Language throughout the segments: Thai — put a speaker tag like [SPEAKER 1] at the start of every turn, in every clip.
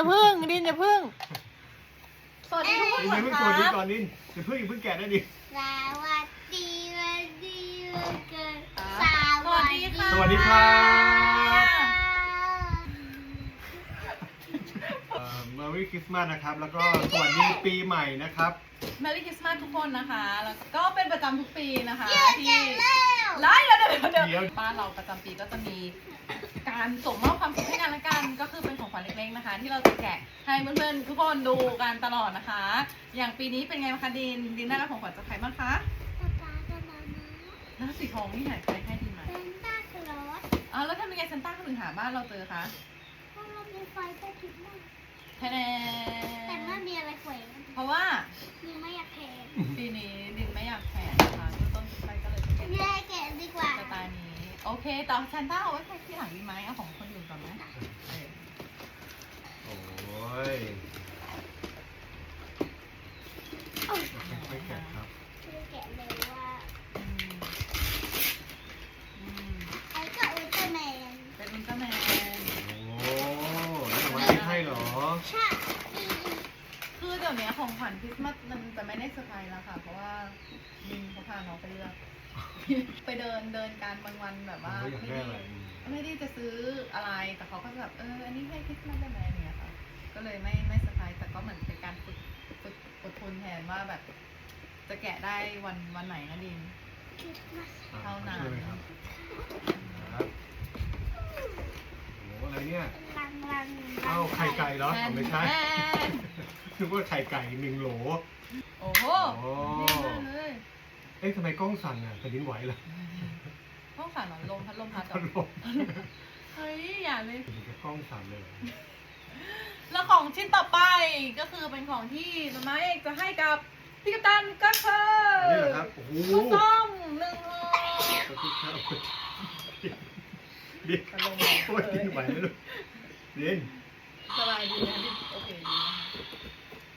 [SPEAKER 1] อย่าพึ่งดินอย่าพึ่ง สวัสดีทุกคน
[SPEAKER 2] ดิน
[SPEAKER 1] ก่
[SPEAKER 2] อ
[SPEAKER 1] อน
[SPEAKER 2] ย่าเพิ่ง
[SPEAKER 1] ค
[SPEAKER 2] สวั
[SPEAKER 1] รั
[SPEAKER 2] สดี
[SPEAKER 1] บ
[SPEAKER 2] ก่อนดินอย่าเพิ่งอย่าเพิ่งแกะนะดิ
[SPEAKER 3] สวัสดีวันดีวันเกิด
[SPEAKER 1] อ่า
[SPEAKER 3] ส
[SPEAKER 1] สวัสดีค่ะ
[SPEAKER 2] สวัสดีครับเมอรี่คริสต์มาสนะครับ แล้วก็สวัสดีปีใหม่นะครับ
[SPEAKER 1] แมรี่คริสต์มาสทุกคนนะคะ แล้วก็เป็นประจำทุกปีนะคะ
[SPEAKER 3] เยอะ
[SPEAKER 1] ที่
[SPEAKER 3] แก่แล้ว
[SPEAKER 1] ไล่เดี๋ยวเดี๋ยวเดี๋ยว
[SPEAKER 2] เดี๋ยว
[SPEAKER 1] บ้านเราประจำปีก็จะมี การส่งมอบความสุขให้กันและกันก็คือเป็นของขวัญเล็กๆนะคะ ที่เราจะแกะให้เพื่อนๆทุกคนดูกันตลอดนะคะ อย่างปีนี้เป็นไงบ้างคะดินดินได้รับของขวัญจากใครบ้างคะ
[SPEAKER 3] ป๊าป๊ากับมาม่า
[SPEAKER 1] แล้วสีทองนี่ไหนใครให้ดินไหม
[SPEAKER 3] เป็นตาคลอส
[SPEAKER 1] อ้าวแล้วทำยังไงซันต้าเขาถึงหาบ้านเราเจอคะ
[SPEAKER 3] เพราะเรามีไฟใต้คริดมาก
[SPEAKER 1] แค่แน
[SPEAKER 3] แต่ไม่มีอะไรแขวน
[SPEAKER 1] เพราะว่า
[SPEAKER 3] ยังไม่อยากแข่ง
[SPEAKER 1] ปีนี้ดินไม่อยากแข่งนะคะ
[SPEAKER 3] แย่แกะดีกว่า
[SPEAKER 1] สไตล์นี้ โอเค ต่อซันต้าเอาไว้ใครที่หลังดีไหมเอาของคนอื่นก่อนไหมเออ
[SPEAKER 2] โอ้ย
[SPEAKER 3] โอ้ย
[SPEAKER 2] ไม่แกะครับ
[SPEAKER 3] คือแกะเลยว่า
[SPEAKER 1] อืมอืม
[SPEAKER 3] ไอ้ก็อุลตร้าแมน
[SPEAKER 1] เป็นอุลตร้าแมน
[SPEAKER 2] โอ้แล้วเอามาติดให้เหรอ
[SPEAKER 3] ใช่
[SPEAKER 1] คือเดี๋ยวนี้ของขวัญคริสต์มาสมันจะไม่ได้เซอร์ไพรส์แล้วค่ะ เพราะว่าดินเขาพาน้องไปเลือก ไปเดินเดินการบางวันแบบว่า
[SPEAKER 2] เขาอยาก
[SPEAKER 1] ไม่
[SPEAKER 2] ได้
[SPEAKER 1] ได้
[SPEAKER 2] อะไร
[SPEAKER 1] ไม่ได้จะซื้ออะไรแต่เขาก็จะแบบเอออันนี้ให้คริสต์มาสได้ไหมอะไรอย่างเงี้ยค่ะก็เลยไม่ไม่เซอร์ไพรส์แต่ก็เหมือนเป็นการฝึกฝึกอดทนแทนว่าแบบ จะแกะได้วันวันไหนนะดิน
[SPEAKER 3] คริสต์มาส
[SPEAKER 2] อะ
[SPEAKER 1] เท่านั้น
[SPEAKER 2] ช่วยไหมครับครับโอ้อะไรเนี่ย
[SPEAKER 3] ลังลัง
[SPEAKER 2] เอ้าไข่ไก่เหรอเอาไม่ใช่
[SPEAKER 1] แทน
[SPEAKER 2] นึกว่าไข่ไก่หนึ่งโหล
[SPEAKER 1] โอ้โห
[SPEAKER 2] โอ้
[SPEAKER 1] เยี่ยมมากเลย
[SPEAKER 2] เอ๊ะทำไมกล้องสั่นอะแผ่นดินไหวเหรอ
[SPEAKER 1] ห้องสั่นเหรอลมพัดลมพัดเหร
[SPEAKER 2] พั
[SPEAKER 1] อ
[SPEAKER 2] ดลม
[SPEAKER 1] เฮ้ยอย่าเลย
[SPEAKER 2] ถึงกับกล้องสั่นเลยเหรอ
[SPEAKER 1] แล้วของชิ้นต่อไปก็คือเป็นของที่มาม่าเอกจะให้กับพี่กัปตันก็คือ
[SPEAKER 2] อันนี้เหรอครับโอ้โห
[SPEAKER 1] ข้าวต้มหนึ่งห่อ
[SPEAKER 2] ขอบคุณครับดิ
[SPEAKER 1] พัดลม
[SPEAKER 2] โอ้ยดินไหวไหมลูกดิน
[SPEAKER 1] สบายดีนะดิโอเคดีนะคะ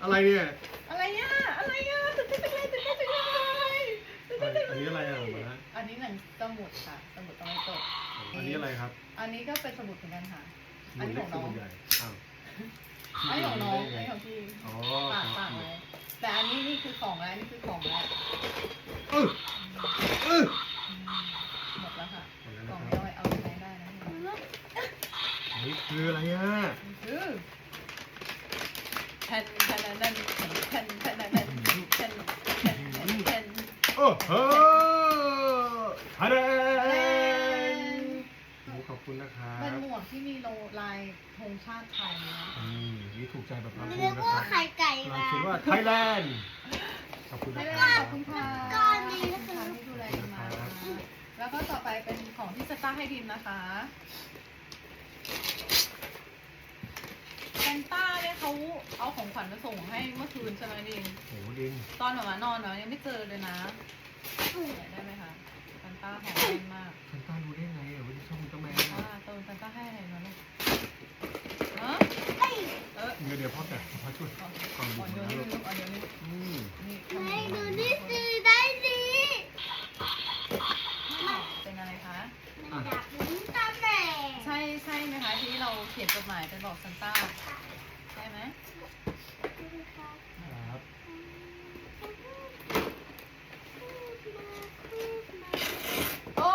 [SPEAKER 2] อะไรเนี่ย
[SPEAKER 1] อะไรอะอะไรอะตื่นเต้นจังเลยตื่นเต้นจังเลยตื่ นเต้นจังเลย
[SPEAKER 2] อันนี้อะไรอะหมา
[SPEAKER 1] อันนี้หนังสมุดค่ะ สมุดต้องไม่ตก
[SPEAKER 2] อันนี้อะไรครับ
[SPEAKER 1] อันนี้ก็เป็นสมุดเหมือนกันค่ะ
[SPEAKER 2] ห
[SPEAKER 1] อัน
[SPEAKER 2] มุ
[SPEAKER 1] นี้
[SPEAKER 2] น
[SPEAKER 1] ข
[SPEAKER 2] เล็
[SPEAKER 1] อกงน้อง
[SPEAKER 2] สมุนใหญ่อ้าว
[SPEAKER 1] อันนี้ของน้องอันนี้ของพี่
[SPEAKER 2] อ๋อ
[SPEAKER 1] ฝาก
[SPEAKER 2] ค
[SPEAKER 1] ฝา
[SPEAKER 2] รับ
[SPEAKER 1] กเลยแต่อันนี้นี่คือของแล้วอันนี่คือของแล้ว
[SPEAKER 2] เออเออ
[SPEAKER 1] หมดแล้วค่ะ
[SPEAKER 2] หมดแล้ว
[SPEAKER 1] กล่
[SPEAKER 2] นะ
[SPEAKER 1] อง
[SPEAKER 2] ค
[SPEAKER 1] นี้
[SPEAKER 2] รับ
[SPEAKER 1] เอาไว้เอาไปใช้ได้นะเนี่ย
[SPEAKER 2] อันนี้คืออะไรอะ
[SPEAKER 1] นะ
[SPEAKER 2] ครับ
[SPEAKER 1] เป็นหมวกที่มีโลลายธงชาติไทยนะ
[SPEAKER 2] อืมนี่ถูกใจแบบพระ
[SPEAKER 3] เรี
[SPEAKER 2] พู
[SPEAKER 3] ยก
[SPEAKER 2] นะค
[SPEAKER 3] ว่า
[SPEAKER 2] รับ
[SPEAKER 3] ไข่ไก่
[SPEAKER 2] เรา
[SPEAKER 3] มา
[SPEAKER 2] เขียนว่าไทยแลนด์ขอบคุณ
[SPEAKER 1] ไม่
[SPEAKER 2] นะ
[SPEAKER 1] เป็น
[SPEAKER 2] ค
[SPEAKER 1] ไร
[SPEAKER 2] รับ
[SPEAKER 1] ขอบคุณค่ะ
[SPEAKER 3] ก้อนนี้นะ
[SPEAKER 1] ขอบ
[SPEAKER 3] คะ
[SPEAKER 1] คุณที่ดูแลดีมา แล้วก็ต่อไปเป็นของที่สตาร์ให้ดินนะคะแซนต้าเนี่ยเขาเอาของขวัญมาส่งให้เมื่อคืนใช่ไหมดิน
[SPEAKER 2] โอ้โหดิน
[SPEAKER 1] ตอนหมามานอนเนาะยังไม่เจอเลยนะ ได้ไหมคะซันต้าหอมแน่นมาก
[SPEAKER 2] ฉัน
[SPEAKER 3] เดี๋
[SPEAKER 2] ยวเดี๋ยวพ่อแกพ่อช่วย
[SPEAKER 1] อ่อน
[SPEAKER 2] ก่อน
[SPEAKER 1] โย
[SPEAKER 2] บุ
[SPEAKER 1] น
[SPEAKER 2] ก
[SPEAKER 1] นิ
[SPEAKER 2] นะ
[SPEAKER 1] ด
[SPEAKER 2] ลู
[SPEAKER 1] นึ
[SPEAKER 2] กอืม
[SPEAKER 1] นี่
[SPEAKER 3] ไหนดูนี่ซื้อได้สิ
[SPEAKER 1] เป็นอะไรคะ
[SPEAKER 3] มันดับลิ้นตาแดง
[SPEAKER 1] ใช่ใช่ไหมคะที่เราเขียนจดหมายไปบอกซันต้าใช่ไหม
[SPEAKER 2] ครับ
[SPEAKER 1] โอ้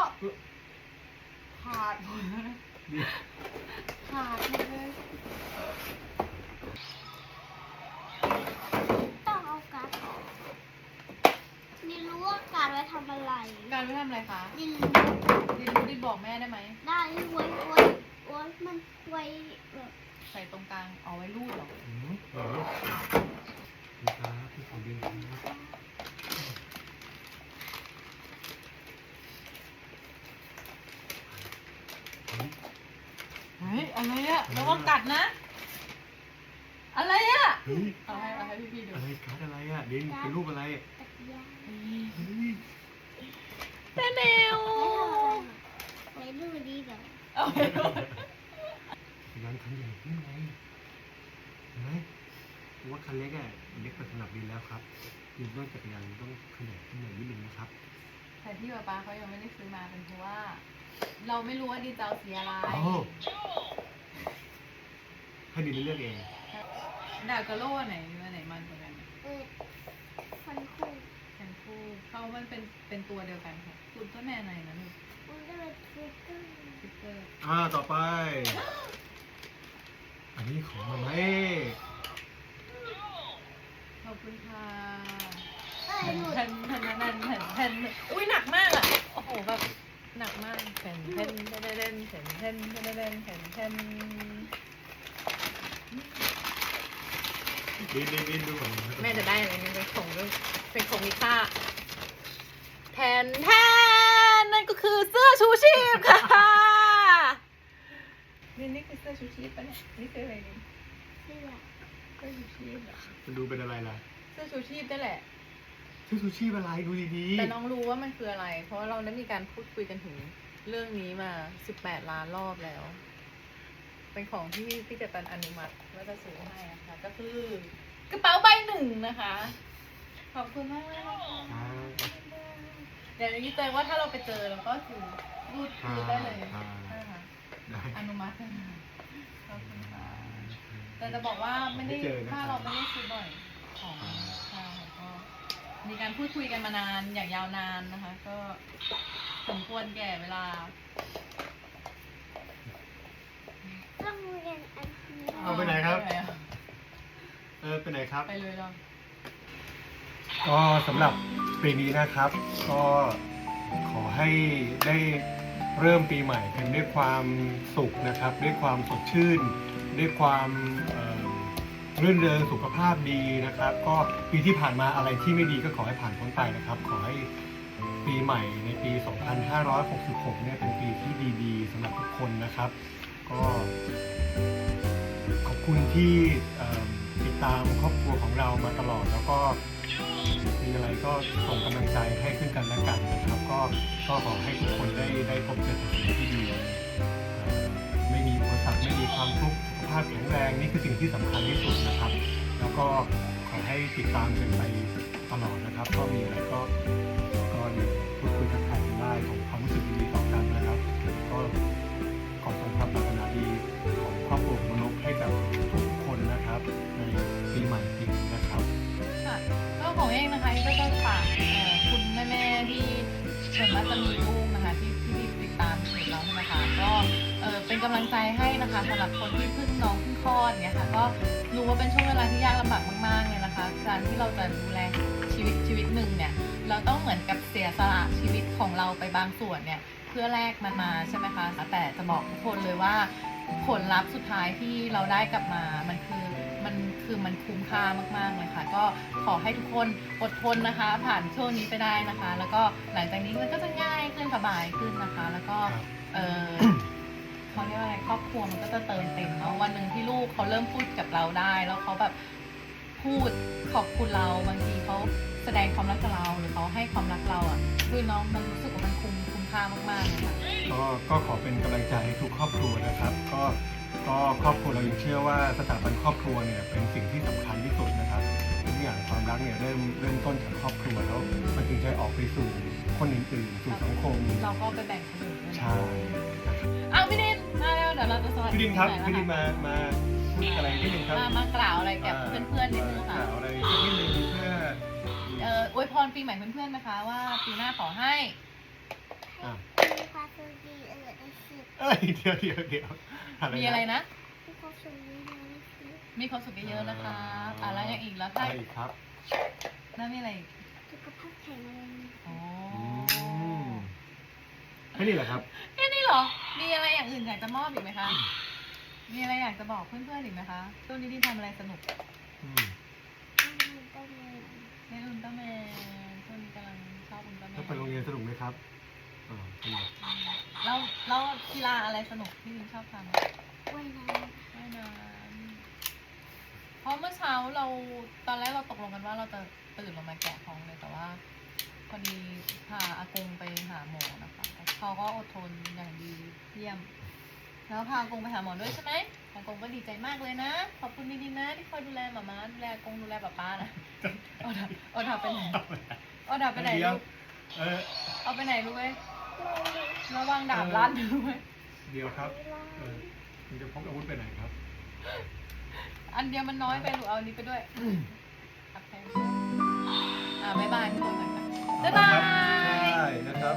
[SPEAKER 1] ขาดหมดเลย
[SPEAKER 2] ดิน
[SPEAKER 1] ขาดหมดเลย
[SPEAKER 3] ต้องเอาการ์ดออกนี่รู้ว่า การ์ดไว้ทำอะไร
[SPEAKER 1] การไม่ทำอะไรคะ
[SPEAKER 3] นี่
[SPEAKER 1] ดินรู้ดินบอกแม่ได้ไหม
[SPEAKER 3] ได้ไว้ไว้ไว้มันไว้แบบ
[SPEAKER 1] ใส่ตรงกลางเอาไว้รูดเหรอ
[SPEAKER 2] อืมเดี๋ยวลูกนี่ครับพี่ของดินครับ
[SPEAKER 1] เฮ้ย อะไรอะระวังกัดนะ อะไรอะ
[SPEAKER 2] เฮ้ย
[SPEAKER 1] เอาให้เอาให้พี่พี่ๆดู
[SPEAKER 2] อะไรการ์ดอะไรอะดินเป็นรูปอะไร
[SPEAKER 3] ตะเกียง
[SPEAKER 2] เฮ้ย
[SPEAKER 1] แต่แนว
[SPEAKER 3] ไว้ดูดีแบบ
[SPEAKER 1] เอาไปดู
[SPEAKER 2] ยังคันใหญ่ขึ้นไงเห็นไหมว่าคันเล็กอะเล็กกว่าสำหรับดินแล้วครับดินต้องจักรยานต้องขนาดขึ้นหน่อยนิดนึงนะครับ
[SPEAKER 1] แต่ที่ป๊าป๊าเขายังไม่ได้ซื้อมาเป็นเพราะว่า เราไม่รู้ว่าดีเจเอาสีอะไร
[SPEAKER 2] โอ้ไฮให้ดินเลือกเอง
[SPEAKER 1] ดาบกับโล่อันไหนอันไหน
[SPEAKER 3] เขา
[SPEAKER 1] มันเป็นเป็นตัวเดียวกันค่ะคุณต้นแม่ไหนนะลูก
[SPEAKER 3] มันก็เลยทุนทิเกอร์
[SPEAKER 1] อ่า
[SPEAKER 2] ต่อไป อันนี้ของมาเหม
[SPEAKER 1] ขอบคุณค่ะแผ่นแผ่นแผ่นแผ่นแผ่นอุ้ยหนักมากอะโอ้โหแบบหนักมากแผ่นแผ่นเด่นเด่นแผ่นแผ่นเล่นเด่นแผ่นแผ่น
[SPEAKER 2] ดิ้นดิ้นดิ้นดูของ
[SPEAKER 1] แม่จะได้อะไรนี่เป็นของเป็นของมิต้า แทนแทนนั่นก็คือเสื้อชูชีพค่ะ นี่นี่คือเสื้อชูชีพปะเนี่ยนี่คืออะไรเนี่ย
[SPEAKER 3] เสื้อ
[SPEAKER 1] เสื้อชูชีพเหรอ
[SPEAKER 2] มันดูเป็นอะไรล่ะ
[SPEAKER 1] เสื้อชูชีพนั่นแหละ
[SPEAKER 2] ชื่อซูชิอะไรดูดีๆ
[SPEAKER 1] แต่น้องรู้ว่ามันคืออะไร เพราะว่าเราได้มีการพูดคุยกันถึงเรื่องนี้มา 18 ล้านรอบแล้ว เป็นของที่พี่เจตันอนุมัติว่าจะซื้อให้นะคะก็คือกระเป๋าใบหนึ่งนะคะ ขอบคุณมากเลยนะคะ
[SPEAKER 2] อ่า
[SPEAKER 1] เดี๋ยวนี้ใจว่าถ้าเราไปเจอเราก็คือรูดคืนได้เลย
[SPEAKER 2] อ่า
[SPEAKER 1] ใช่ค่ะ
[SPEAKER 2] ได้
[SPEAKER 1] อนุมัตินะคะขอบคุณค่ะแต่จะบอกว่าไม่ได้
[SPEAKER 2] ไม่เจอนะครับ
[SPEAKER 1] ถ้าเราไม่ได้ซื้อบ่อยของใช่ก็มีการพูดคุยกันมานานอย่างยาวนานนะคะ ก็สมควรแก่เวลา
[SPEAKER 3] ต้องเรียนอันนี้
[SPEAKER 2] เอาไปไหนครับ เออเป็นไหนครับ
[SPEAKER 1] ไปเลยเรา
[SPEAKER 2] ก็สำหรับปีนี้นะครับ ก็ขอให้ได้เริ่มปีใหม่กันด้วยความสุขนะครับ ด้วยความสดชื่น ด้วยความรื่นเริงสุขภาพดีนะครับ ก็ปีที่ผ่านมาอะไรที่ไม่ดีก็ขอให้ผ่านพ้นไปนะครับ ขอให้ปีใหม่ในปี 2566 เนี่ยเป็นปีที่ดีๆสำหรับทุกคนนะครับ ก็ขอบคุณที่ติดตามครอบครัวของเรามาตลอดแล้วก็ มีอะไรก็ส่งกำลังใจให้ขึ้นกันและกันนะครับ ก็ก็ขอให้ทุกคนได้ได้พบเจอสิ่งที่ดีไม่มีอุปสรรคไม่มีความทุกข์สุขภาพแข็งแรงนี่คือสิ่งที่สำคัญที่สุดนะครับ แล้วก็ขอให้ติดตามกันไปตลอดนะครับ ก็มีอะไรก็ก็พูดคุยทักทายกันได้ของความรู้สึกดีๆต่อกันนะครับก็ ของ
[SPEAKER 1] เองนะคะก็จะฝากคุณแม่ๆที่ส่วนมากจะมีลูกนะคะที่ที่ติดตามเพจเราใช่ไหมคะ ก็เออเป็นกำลังใจให้นะคะสำหรับคนที่เพิ่งน้องเพิ่งคลอดเนี่ยค่ะก็รู้ว่าเป็นช่วงเวลาที่ยากลำบากมากๆเลยนะคะ การที่เราจะดูแลชีวิตชีวิตหนึ่งเนี่ยเราต้องเหมือนกับเสียสละชีวิตของเราไปบางส่วนเนี่ยเพื่อแลกมันมาใช่ไหมคะแต่จะบอกทุกคนเลยว่าผลลัพธ์สุดท้ายที่เราได้กลับมามันคือ มันคือมันคุ้มค่ามากๆเลยค่ะ ก็ขอให้ทุกคนอดทนนะคะ ผ่านช่วงนี้ไปได้นะคะ แล้วก็หลังจากนี้มันก็จะง่ายขึ้นสบายขึ้นนะคะ แล้วก็
[SPEAKER 2] ครับ
[SPEAKER 1] เออเขาเรียกว่าอะไรครอบครัวมันก็จะเติมเต็มเนาะวันหนึ่งที่ลูกเขาเริ่มพูดกับเราได้ แล้วเขาแบบพูดขอบคุณเราบางทีเขาแสดงความรักกับเราหรือเขาให้ความรักเราอะคือน้องมันรู้สึกว่ามันคุ้มคุ้มค่ามากๆเลยค่ะ
[SPEAKER 2] ก็ก็ขอเป็นกำลังใจให้ทุกครอบครัวนะครับ ก็ ก็ครอบครัวเรายังเชื่อว่าสถาบันครอบครัวเนี่ยเป็นสิ่งที่สำคัญที่สุดนะครับทุกอย่างความรักเนี่ยเริ่มเริ่มต้นจากครอบครัวแล้วมันถึงจะออกไปสู่คนอื่นๆสู่สังคม
[SPEAKER 1] เราก็ไปแบ่งคนอื่นด้วยนะ
[SPEAKER 2] ใช่นะครับ
[SPEAKER 1] เอาพี่ดินมาแล้วเดี๋ยวเราจะสวัสดี
[SPEAKER 2] พี่ดินครับ
[SPEAKER 1] หอยะะ
[SPEAKER 2] พี่ดินมามาพูดอะไรนิดนึงครับ
[SPEAKER 1] มามากล่าวอะไรแก่เพื่อนๆนิดนึง
[SPEAKER 2] ก
[SPEAKER 1] ค่ะ
[SPEAKER 2] ล่าวอะไรสักนิดนึงเพื่อ
[SPEAKER 1] เอ่ออวยพรปีใหม่เพื่อนๆนะคะว่าปีหน้าขอให้
[SPEAKER 2] อะ
[SPEAKER 3] มีความสุขดีเออในชีวิต
[SPEAKER 2] เอ้ยเดี๋ยวเดี๋ยวเดี๋ยว
[SPEAKER 1] มีอะไรนะ
[SPEAKER 3] มีความสุขดีในชีวิต
[SPEAKER 1] มีความสุขเยอะๆนะคะอะแล้วอย่างอีกแล้ว
[SPEAKER 2] อะ
[SPEAKER 1] ถ้า
[SPEAKER 2] ไรอีกครับ
[SPEAKER 1] แล้วมีอะไรอีก
[SPEAKER 3] สุขภาพแข็งแรง
[SPEAKER 1] อ๋อ
[SPEAKER 2] อืมแค่นี้แหละครับ
[SPEAKER 1] แค่นี้เหรอ มีอะไรอย่างอื่นอยากจะมอบอีกไหมคะ มีอะไรอยากจะบอกเพื่อนๆอีกไหมคะช่วงนี้ที่ทำอะไรสนุก
[SPEAKER 2] อืม
[SPEAKER 3] ต้องมีต้องมี
[SPEAKER 1] เล่นอุลตร้าแมนช่วงนี้กำลังชอบอุลตร้าแมน
[SPEAKER 2] แล้วไปโรงเรียนสนุกไหมครับอ่าเป็นไง
[SPEAKER 1] แล้วแล้วกีฬาอะไรสนุกที่ลินชอบทำ
[SPEAKER 3] ว่ายน้
[SPEAKER 1] ว่ายน้ำเพราะเมื่อเช้าเราตอนแรกเราตกลงกันว่าเราจะตื่นลงมาแกะของเลยแต่ว่าพอดีพาอากงไปหาหมอนะคะเขาก็อดทนอย่างดีเยี่ยม แล้วพาอากงไปหาหมอด้วยใช่ไหมอากงก็ดีใจมากเลยนะ ขอบคุณดีๆนะ ที่คอยดูแลหมาม้าดูแลอากงดูแลป้าป้านะเอาดับเอาดับไปไหนเอาดับไปไหน
[SPEAKER 2] เดี๋ย
[SPEAKER 1] ลู
[SPEAKER 2] ว
[SPEAKER 1] ก
[SPEAKER 2] เออ
[SPEAKER 1] เอาไปไหนรู้ไหมำ ระวังดาบลั่นรู้ไหม
[SPEAKER 2] เดี๋ยวครับเออคุณจะพกอาวุธไปไหนครับ
[SPEAKER 1] อันเดียวมันน้อยไปหนูเอาอันนี้ไปด้วยครับแพงอ่าบ๊ายบายพี่โบหน่อยค่ะบ๊ายบาย
[SPEAKER 2] ใช่นะครับ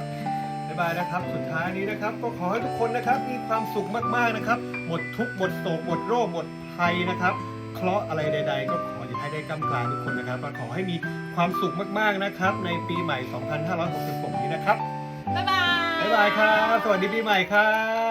[SPEAKER 2] บ๊ายบายนะครับ สุดท้ายนี้นะครับ ก็ขอให้ทุกคนนะครับ มีความสุขมากๆนะครับ หมดทุกข์หมดโศกหมดโรคหมดภัยนะครับ เคราะห์อะไรใด ๆ ก็ขออย่าให้ได้กำกลางทุกคนนะครับก็ขอให้มีความสุขมากๆนะครับ ในปีใหม่ 2566 นี้นะครับ
[SPEAKER 1] บ๊ายบาย
[SPEAKER 2] บ๊ายบายครับ สวัสดีปีใหม่ครับ